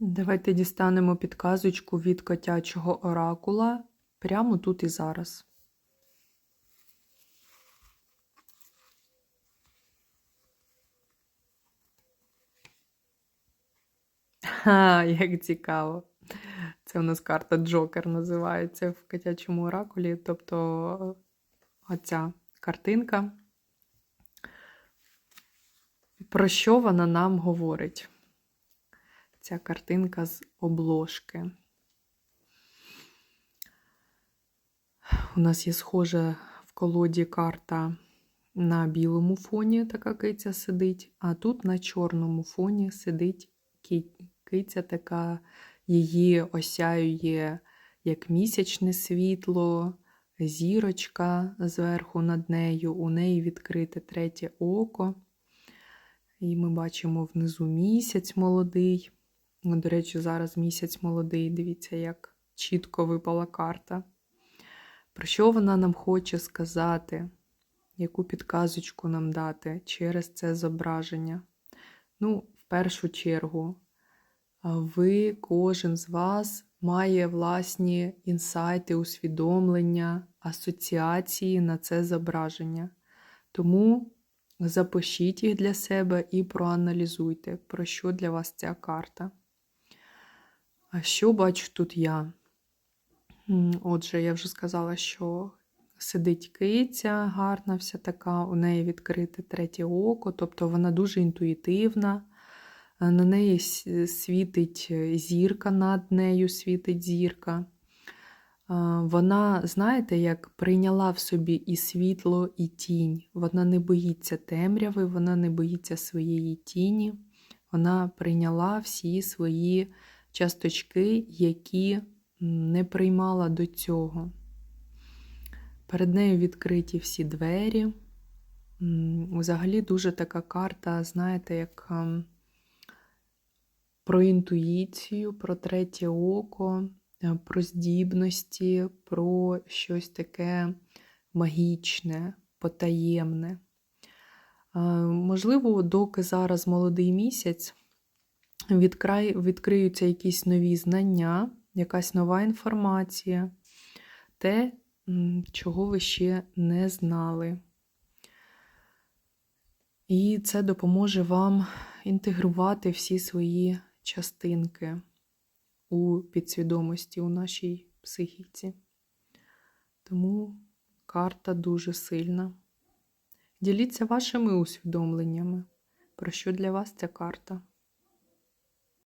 Давайте дістанемо підказочку від котячого оракула прямо тут і зараз. Ха, як цікаво. Це у нас карта Джокер називається в котячому оракулі. Тобто оця картинка. Про що вона нам говорить? Ця картинка з обложки. У нас є схожа в колоді карта на білому фоні, така киця сидить, а тут на чорному фоні сидить ки- киця, така її осяює як місячне світло, зірочка зверху над нею, у неї відкрите третє око. І ми бачимо внизу місяць молодий. До речі, зараз місяць молодий. Дивіться, як чітко випала карта. Про що вона нам хоче сказати? Яку підказочку нам дати через це зображення? Ну, в першу чергу, ви, кожен з вас, має власні інсайти, усвідомлення, асоціації на це зображення. Тому запишіть їх для себе і проаналізуйте, про що для вас ця карта. А що бачу тут я? Отже, я вже сказала, що сидить киця, гарна вся така, у неї відкрите третє око, тобто вона дуже інтуїтивна. Е, На неї світить зірка, над нею світить зірка. Е, Вона, знаєте, як прийняла в собі і світло, і тінь. Вона не боїться темряви, вона не боїться своєї тіні. Вона прийняла всі свої часточки, які не приймала до цього. Перед нею відкриті всі двері. Взагалі дуже така карта, знаєте, як ем, про інтуїцію, про третє око, е, про здібності, про щось таке магічне, потаємне. Е, Можливо, доки зараз молодий місяць, відкрай, відкриються якісь нові знання, якась нова інформація, те, чого ви ще не знали. І це допоможе вам інтегрувати всі свої частинки у підсвідомості, у нашій психіці. Тому карта дуже сильна. Діліться вашими усвідомленнями, про що для вас ця карта.